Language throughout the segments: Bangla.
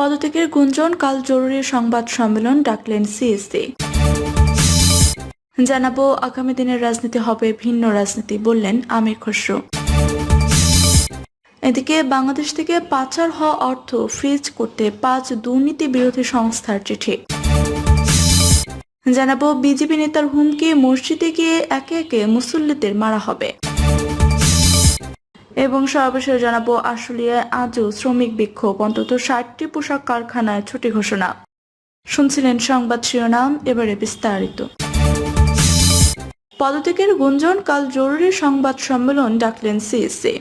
পদত্যাগের গুঞ্জন কাল জরুরি সংবাদ সম্মেলন ডাকলেন সিএসসি জানাব, আগামী দিনের রাজনীতি হবে ভিন্ন রাজনীতি, বললেন আমির খসরু। এদিকে বাংলাদেশ থেকে পাচার হওয়া অর্থ ফ্রিজ করতে পাঁচ দুর্নীতি বিরোধী সংস্থার চিঠি। জানাব, বিজেপি নেতার হুমকি, মসজিদে গিয়ে একে একে মুসল্লিদের মারা হবে। এবং সর্বশেষ জানাব আশুলিয়ায় আজও শ্রমিক বিক্ষোভ, অন্তত ষাটটি পোশাক কারখানায় ছুটি ঘোষণা। শুনছিলেন সংবাদ শিরোনাম, এবারে বিস্তারিত। পদত্যাগের গুঞ্জন, কাল জরুরি সংবাদ সম্মেলন ডাকলেন সিএসসি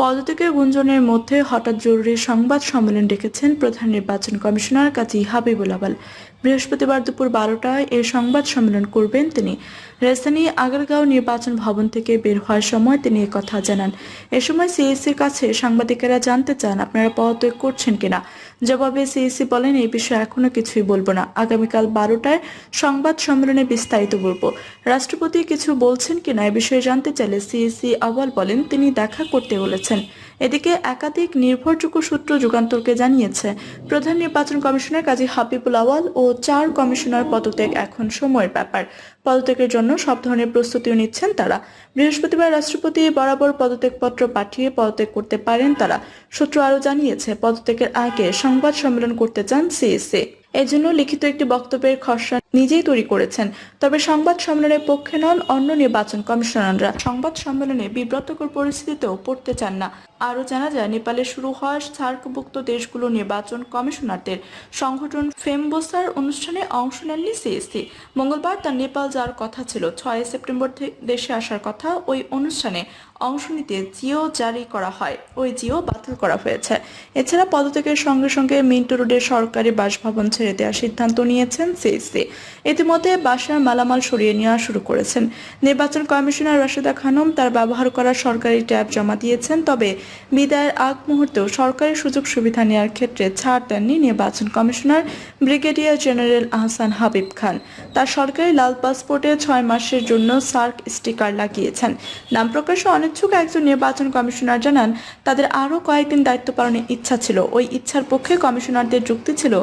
পদত্যাগের গুঞ্জনের মধ্যে হঠাৎ জরুরি সংবাদ সম্মেলন ডেকেছেন প্রধান নির্বাচন কমিশনার কাজী হাবিবুল আবাল। বৃহস্পতিবার দুপুর বারোটায় এই সংবাদ সম্মেলন করবেন তিনি। রাজধানী আগারগাঁও নির্বাচন ভবন থেকে বের হওয়ার সময় তিনি কথা জানান। এ সময় সিএসসির কাছে সাংবাদিকেরা জানতে চান, আপনারা পদত্যাগ করছেন কিনা? জবাবে সিএসসি বলেন এই বিষয়ে এখনও কিছুই বলব না। আগামীকাল বারোটায় সংবাদ সম্মেলনে বিস্তারিত বলব। রাষ্ট্রপতি কিছু বলছেন কিনা এ বিষয়ে জানতে চাইলে সিএসসি আওয়াল বলেন, তিনি দেখা করতে বলেছেন। এদিকে একাধিক নির্ভরযোগ্য সূত্র যুগান্তরকে জানিয়েছে, প্রধান নির্বাচন কমিশনার কাজী হাবিবুল আওয়াল ও চার কমিশনার পদত্যাগ এখন সময়ের ব্যাপার। পদত্যাগের জন্য সব ধরনের প্রস্তুতিও নিচ্ছেন তারা। বৃহস্পতিবার রাষ্ট্রপতি বরাবর পদত্যাগপত্র পাঠিয়ে পদত্যাগ করতে পারেন তারা, সূত্র আরও জানিয়েছে। পদত্যাগের আগে সংবাদ সম্মেলন করতে চান সিএসএ। এজন্য লিখিত একটি বক্তব্যের খসড়া নিজেই তৈরি করেছেন। তবে সংবাদ সম্মেলনের পক্ষে নন অন্য নির্বাচন কমিশনাররা। সংবাদ সম্মেলনে বিব্রতকর পরিস্থিতিতেও পড়তে চান না। আরও জানা যায়, নেপালে শুরু হওয়া সার্কভুক্ত দেশগুলো নির্বাচন কমিশনারদের সংগঠন ফেমবোসার অনুষ্ঠানে অংশ নেননি সিএসসি। মঙ্গলবার তার নেপাল যাওয়ার কথা ছিল। ছয় সেপ্টেম্বর দেশে আসার কথা ওই অনুষ্ঠানে অংশ নিতে জিও জারি করা হয়। ওই জিও বাতিল করা হয়েছে। এছাড়া পদত্যাগের সঙ্গে সঙ্গে মিন্টো রোডের সরকারি বাসভবন ছেড়ে দেওয়ার সিদ্ধান্ত নিয়েছেন সিএসসি। ইতিমধ্যে বাসার মালামাল সরিয়ে নেওয়া শুরু করেছেন। নির্বাচন কমিশনার রাশেদা খানম তার ব্যবহার করা সরকারি ট্যাব জমা দিয়েছেন, তবে বিদায়ের আগ মুহূর্তেও সরকারি সুযোগ সুবিধা নেওয়ার ক্ষেত্রে ছাড় দেননি নির্বাচন commissioner brigadier general Ahsan Habib Khan. তার সরকারি লাল পাসপোর্টে ছয় মাসের জন্য সার্ক স্টিকার লাগিয়েছেন। নাম প্রকাশে অনিচ্ছুক একজন নির্বাচন কমিশনার জানান, তাদের আরও কয়েকদিন দায়িত্ব পালনের ইচ্ছা ছিল। ওই ইচ্ছার পক্ষে কমিশনারদের যুক্তি ছিল,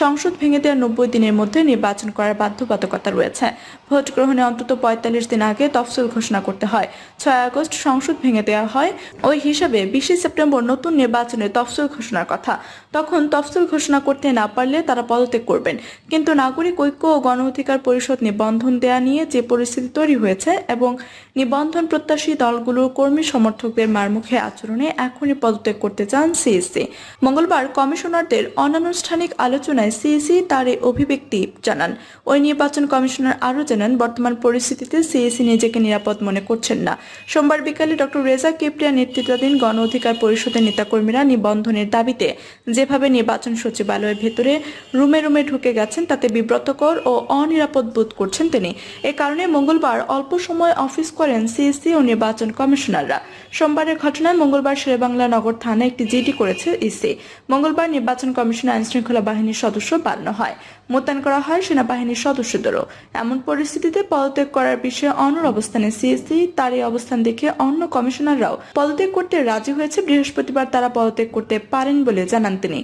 সংসদ ভেঙে দেওয়ার নব্বই দিনের মধ্যে নির্বাচন করার বাধ্যবাধকতা রয়েছে। ভোট গ্রহণে অন্তত পঁয়তাল্লিশ দিন আগে তফসিল ঘোষণা করতে হয়। ছয় আগস্ট সংসদ ভেঙে দেওয়া হয়। ওই হিসাবে বিশে সেপ্টেম্বর নতুন নির্বাচনে তফসিল ঘোষণার কথা। তখন তফসিল ঘোষণা করতে না পারলে তারা পদত্যাগ করবেন। কিন্তু নাগরিক ঐক্য ও গণ অধিকার পরিষদ নিবন্ধন দেয়া নিয়ে যে পরিস্থিতি তৈরি হয়েছে এবং নিবন্ধন প্রত্যাশী দলগুলোর কর্মী সমর্থকদের মারমুখে আচরণে এখনই পদত্যাগ করতে চান সিএসসি মঙ্গলবার কমিশনারদের অনানুষ্ঠানিক আলোচনায় সিএসি তার এই অভিব্যক্তি জানান। ওই নির্বাচন কমিশনার আরও জানান, বর্তমান পরিস্থিতিতে সিএসি নিজেকে নিরাপদ মনে করছেন না। সোমবার বিকালে ডক্টর রেজা কিপ্রিয়া নেতৃত্বাধীন গণ অধিকার পরিষদের নেতাকর্মীরা নিবন্ধনের দাবিতে যেভাবে নির্বাচন সচিবালয়ের ভেতরে রুমে রুমে ঢুকে গেছেন, তাতে বিব্রতকর ও অনিরাপদ বোধ করছেন তিনি। এ কারণে মঙ্গলবার অল্প সময় অফিস করেন সিএসসি ও নির্বাচন কমিশনাররা। সোমবারের ঘটনায় মঙ্গলবার শেরেবাংলা নগর থানায় একটি জিডি করেছে ইসি। মঙ্গলবার নির্বাচন কমিশন আইন শৃঙ্খলা বাহিনীর সদস্য বানানো হয়। মোতায়েন করা হয় সেনাবাহিনীর সদস্যদেরও। এমন পরিস্থিতিতে পদত্যাগ করার বিষয়ে অনর অবস্থানে সিএসসি তার এই অবস্থান দেখে অন্য কমিশনাররাও পদত্যাগ করতে রাজি হয়েছে, বৃহস্পতিবার তারা পদত্যাগ করতে পারেন বলে জানান তিনি।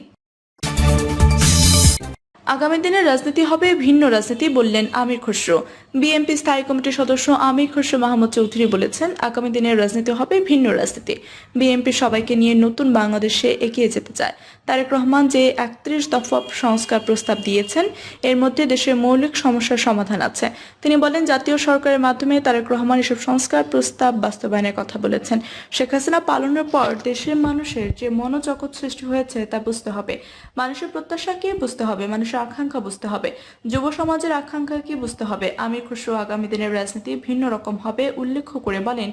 আগামী দিনের রাজনীতি হবে ভিন্ন রাজনীতি, বললেন আমির খসরু। বিএনপি স্থায়ী কমিটির সদস্য আমির খসরু মাহমুদ চৌধুরী বলেছেন, আগামী দিনের রাজনীতি হবে ভিন্ন রাজনীতি। বিএনপি সবাইকে নিয়ে নতুন বাংলাদেশে এগিয়ে যেতে চায়। তারেক রহমান যে একত্রিশ দফা সংস্কার প্রস্তাব দিয়েছেন, এর মধ্যে দেশের মৌলিক সমস্যার সমাধান আছে। তিনি বলেন, জাতীয় সরকারের মাধ্যমে তারেক রহমান এসব সংস্কার প্রস্তাব বাস্তবায়নের কথা বলেছেন। শেখ হাসিনা পালনের পর দেশের মানুষের যে মনোজগৎ সৃষ্টি হয়েছে তা বুঝতে হবে। মানুষের প্রত্যাশা কি বুঝতে হবে। মানুষের আকাঙ্ক্ষা বুঝতে হবে। যুব সমাজের আকাঙ্ক্ষা কি বুঝতে হবে? আমির খুশু আগামী দিনের রাজনীতি ভিন্ন রকম হবে, উল্লেখ করে বলেন,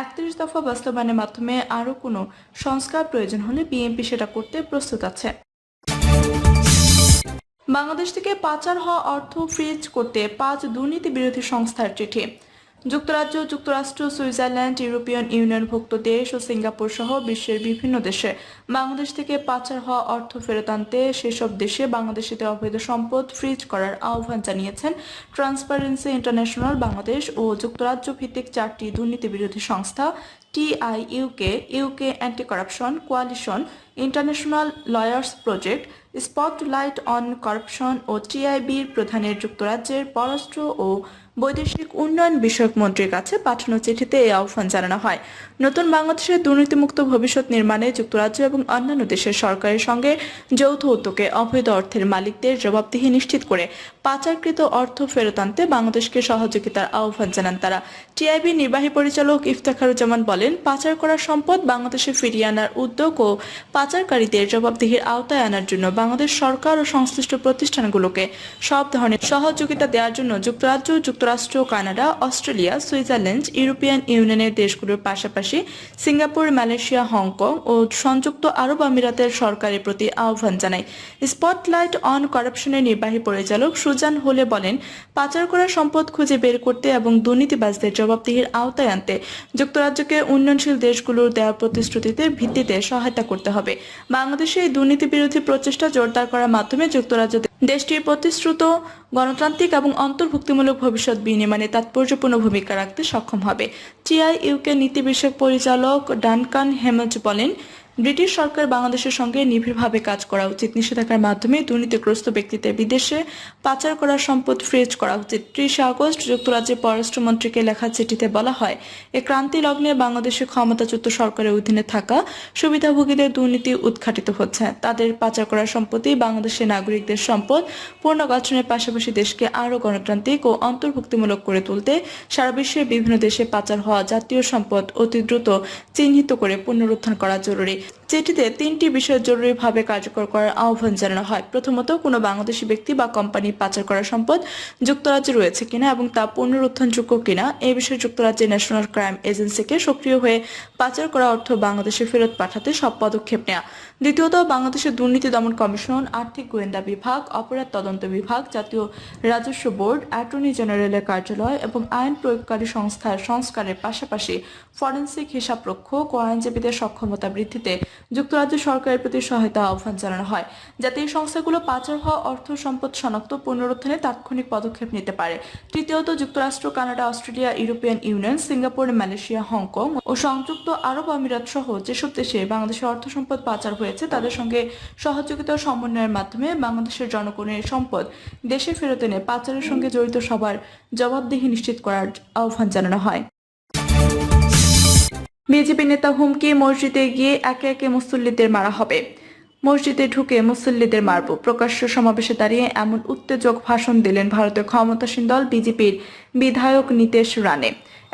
একত্রিশ দফা বাস্তবায়নের মাধ্যমে আরও কোনো সংস্কার প্রয়োজন হলে বিএনপি সেটা করতে প্রস্তুত আছে। বাংলাদেশ থেকে পাচার হওয়া অর্থ ফ্রিজ করতে পাঁচ দুর্নীতি বিরোধী সংস্থার চিঠি। যুক্তরাজ্য, যুক্তরাষ্ট্র, সুইজারল্যান্ড ইউরোপিয়ান ইউনিয়নভুক্ত দেশ ও সিঙ্গাপুর সহ বিশ্বের বিভিন্ন দেশে। বাংলাদেশ থেকে পাচার হওয়া অর্থ ফেরত আনতে সেসব দেশে বাংলাদেশিতে অবৈধ সম্পদ ফ্রিজ করার আহ্বান জানিয়েছেন ট্রান্সপারেন্সি ইন্টারন্যাশনাল বাংলাদেশ ও যুক্তরাজ্য ভিত্তিক চারটি দুর্নীতি বিরোধী সংস্থা TIUK UK UK anti corruption coalition, international lawyers project, spotlight on corruption ও টিআইবির প্রধানের যুক্তরাজ্যের পররাষ্ট্র ও বৈদেশিক উন্নয়ন বিষয়ক মন্ত্রীর কাছে পাঠানো চিঠিতে এই আহ্বান জানানো হয়। নতুন বাংলাদেশের দুর্নীতিমুক্ত ভবিষ্যৎ নির্মাণে যুক্তরাজ্য এবং অন্যান্য দেশের সরকারের সঙ্গে যৌথ উদ্যোগে অবৈধ অর্থের মালিকদের জবাবদিহি নিশ্চিত করে পাচারকৃত অর্থ ফেরত আনতে বাংলাদেশকে সহযোগিতার আহ্বান জানান তারা। টিআইবি নির্বাহী পরিচালক ইফতেখারুজ্জামান বলেন, পাচার করা সম্পদ বাংলাদেশে ফিরিয়ে আনার উদ্যোগ ও পাচারকারীদের জবাবদিহির আওতায় আনার জন্য বাংলাদেশ সরকার ও সংশ্লিষ্ট প্রতিষ্ঠানগুলোকে সব ধরনের সহযোগিতা দেওয়ার জন্য যুক্তরাজ্য যুক্তরাষ্ট্র, কানাডা, অস্ট্রেলিয়া, সুইজারল্যান্ড, ইউরোপিয়ান ইউনিয়নের দেশগুলোর পাশাপাশি সিঙ্গাপুর, মালয়েশিয়া, হংকং ও সংযুক্ত আরব আমিরাতের সরকারের প্রতি আহ্বান জানায়। স্পটলাইট অন করাপশনের নির্বাহী পরিচালক সুজান হোলে বলেন, পাচার করা সম্পদ খুঁজে বের করতে এবং দুর্নীতিবাজদের জবাবদিহির আওতায় আনতে যুক্তরাজ্যকে উন্নয়নশীল দেশগুলোর দেওয়া প্রতিশ্রুতিতে ভিত্তিতে সহায়তা করতে হবে। বাংলাদেশে এই দুর্নীতি বিরোধী প্রচেষ্টা জোরদার করার মাধ্যমে যুক্তরাজ্য দেশটির প্রতিশ্রুত, গণতান্ত্রিক এবং অন্তর্ভুক্তিমূলক ভবিষ্যৎ বিনির্মাণে তাৎপর্যপূর্ণ ভূমিকা রাখতে সক্ষম হবে। টিআইইউকে নীতি বিষয়ক পরিচালক ডানকান হেমজ বলেন ব্রিটিশ সরকার বাংলাদেশের সঙ্গে নিবিড়ভাবে কাজ করা উচিত। নিষেধাজ্ঞার মাধ্যমে দুর্নীতিগ্রস্ত ব্যক্তিদের বিদেশে পাচার করা সম্পদ ফ্রিজ করা উচিত। ত্রিশে আগস্ট যুক্তরাজ্যের পররাষ্ট্রমন্ত্রীকে লেখা চিঠিতে বলা হয়, এ ক্রান্তি লগ্নে বাংলাদেশের ক্ষমতাচ্যুত সরকারের অধীনে থাকা সুবিধাভোগীদের দুর্নীতি উদ্ঘাটিত হচ্ছে। তাদের পাচার করা সম্পত্তি বাংলাদেশের নাগরিকদের সম্পদ পুনর্গঠনের পাশাপাশি দেশকে আরও গণতান্ত্রিক ও অন্তর্ভুক্তিমূলক করে তুলতে সারা বিশ্বের বিভিন্ন দেশে পাচার হওয়া জাতীয় সম্পদ অতি দ্রুত চিহ্নিত করে পুনরুত্থান করা জরুরি। চিঠিতে তিনটি বিষয় জরুরিভাবে কার্যকর করার আহ্বান জানানো হয়। প্রথমত, কোনো বাংলাদেশি ব্যক্তি বা কোম্পানি পাচার করা সম্পদ যুক্তরাজ্যে রয়েছে কিনা এবং তা পুনরুত্থানযোগ্য কিনা এই বিষয়ে যুক্তরাজ্যের ন্যাশনাল ক্রাইম এজেন্সিকে সক্রিয় হয়ে পাচার করা অর্থ বাংলাদেশে ফেরত পাঠাতে সব পদক্ষেপ নেওয়া দ্বিতীয়ত, বাংলাদেশের দুর্নীতি দমন কমিশন, আর্থিক গোয়েন্দা বিভাগ, অপরাধ তদন্ত বিভাগ, জাতীয় রাজস্ব বোর্ড, অ্যাটর্নি জেনারেলের কার্যালয় এবং আইন প্রয়োগকারী সংস্থার সংস্কারের পাশাপাশি ফরেন্সিক হিসাব রক্ষক ও আইনজীবীদের সক্ষমতা বৃদ্ধিতে যুক্তরাজ্য সরকারের প্রতি সহায়তা আহ্বান জানানো হয়। যাতে এই সংস্থাগুলো পাচার হওয়া অর্থ সম্পদ শনাক্ত, পুনরুত্থানে তাৎক্ষণিক পদক্ষেপ নিতে পারে। তৃতীয়ত, যুক্তরাষ্ট্র, Canada, Australia, European Union, Singapore, Malaysia, Hong Kong ও সংযুক্ত আরব আমিরাত সহ যেসব দেশে বাংলাদেশের অর্থ সম্পদ পাচার হয়েছে, তাদের সঙ্গে সহযোগিতা সমন্বয়ের মাধ্যমে বাংলাদেশের জনগণের সম্পদ দেশে ফেরত এনে পাচারের সঙ্গে জড়িত সবার জবাবদিহি নিশ্চিত করার আহ্বান জানানো হয়। বিজেপি নেতা হুমকি, মসজিদে গিয়ে একে একে মুসল্লিদের মারা হবে। মসজিদে ঢুকে মুসল্লিদের মারব। প্রকাশ্য সমাবেশে দাঁড়িয়ে এমন উত্তেজক ভাষণ দিলেন ভারতের ক্ষমতাসীন দল বিজেপির বিধায়ক নীতেশ রানে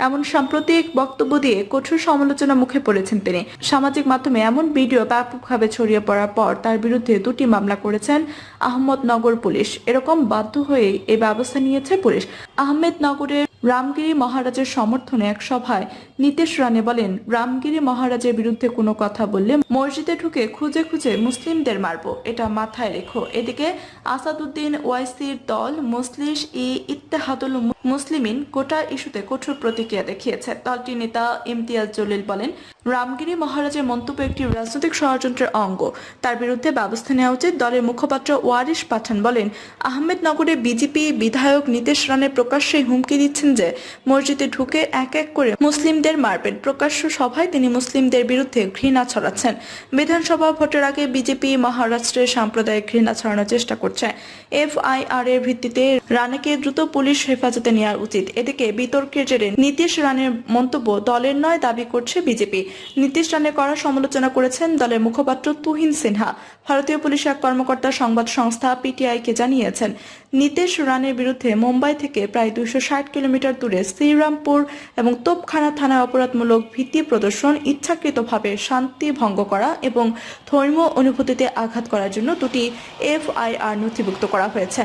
এমন সাম্প্রতিক বক্তব্য দিয়ে কঠোর সমালোচনা মুখে পড়েছেন তিনি। সামাজিক মাধ্যমে এমন ভিডিও ব্যাপকভাবে ছড়িয়ে পড়ার পর তার বিরুদ্ধে দুটি মামলা করেছেন আহমদনগর পুলিশ। এরকম বাধ্য হয়ে এই ব্যবস্থা নিয়েছে পুলিশ। আহমেদনগরের রামগিরি মহারাজের সমর্থনে এক সভায় নীতিশ রানে বলেন, রামগিরি মহারাজের বিরুদ্ধে কোনো কথা বললে মসজিদে ঢুকে খুঁজে খুঁজে মুসলিমদের মারব। এটা মাথায় রেখো। এদিকে আসাদুদ্দিন ওয়াইসির দল মুসলিশ ই ইত্তেহাদুল মুসলিমিন কোটা ইস্যুতে কঠোর প্রতিক্রিয়া দেখিয়েছে। দলটির নেতা ইমতিয়াজ জলিল বলেন রামগিরি মহারাজের মন্তব্য একটি রাজনৈতিক ষড়যন্ত্রের অঙ্গ। তার বিরুদ্ধে ব্যবস্থা নেওয়া উচিত। দলের মুখপাত্র ওয়ারিশ পাঠান বলেন, আহমেদনগরে বিজেপি বিধায়ক নীতিশ রানে প্রকাশ্যে হুমকি দিচ্ছেন যে, মসজিদে ঢুকে এক এক করে মুসলিমদের মারবেন। প্রকাশ্য সভায় তিনি মুসলিমদের বিরুদ্ধে ঘৃণা ছড়াচ্ছেন। বিধানসভা ভোটের আগে বিজেপি মহারাষ্ট্রের সাম্প্রদায়িক ঘৃণা ছড়ানোর চেষ্টা করছে। এফআইআর এর ভিত্তিতে রানেকে দ্রুত পুলিশ হেফাজতে নেওয়া উচিত। এদিকে বিতর্কের জেরে নীতিশ রানের মন্তব্য দলের নয়, দাবি করছে বিজেপি। নীতিশ রানের করা সমালোচনা করেছেন দলের মুখপাত্র তুহিন সিনহা। ভারতীয় পুলিশ এক কর্মকর্তা সংবাদ সংস্থা পিটিআইকে জানিয়েছেন, নীতিশ রানের বিরুদ্ধে মুম্বাই থেকে প্রায় দুইশো ষাট কিলোমিটার দূরে শ্রীরামপুর এবং তোপখানা থানায় অপরাধমূলক ভীতি প্রদর্শন, ইচ্ছাকৃতভাবে শান্তি ভঙ্গ করা এবং ধর্মীয় অনুভূতিতে আঘাত করার জন্য দুটি এফআইআর নথিভুক্ত করা হয়েছে।